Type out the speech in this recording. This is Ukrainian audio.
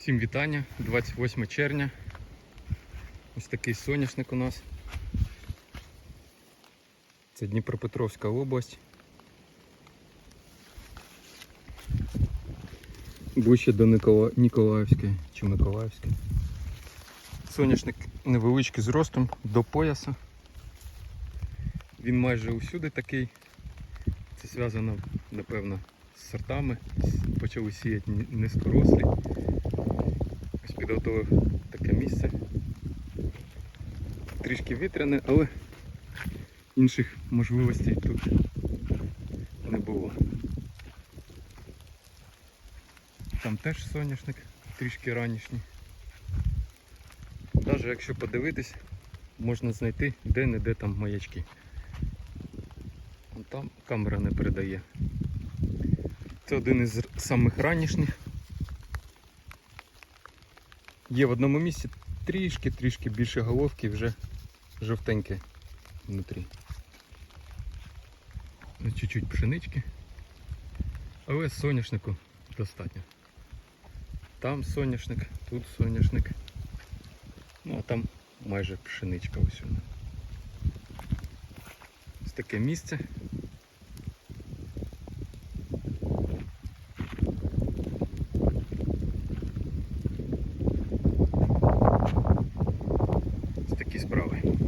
Всім вітання, 28 червня. Ось такий соняшник у нас. Це Дніпропетровська область. Ближче до Никола... Ніколаївської чи Миколаївської. Соняшник невеличкий зростом до пояса. Він майже усюди такий. Це зв'язано, напевно, сортами. Почали сіяти низькорослі. Ось підготував таке місце. Трішки вітряне, але інших можливостей тут не було. Там теж соняшник, трішки ранішній. Навіть якщо подивитись, можна знайти де-не-де там маячки. Там камера не передає. Це один із самих ранішніх. Є в одному місці трішки-трішки більше головки вже жовтеньке внутрі. Чуть-чуть пшенички. Але соняшнику достатньо. Там соняшник, тут соняшник. Ну а там майже пшеничка ось. Ось таке місце. справи.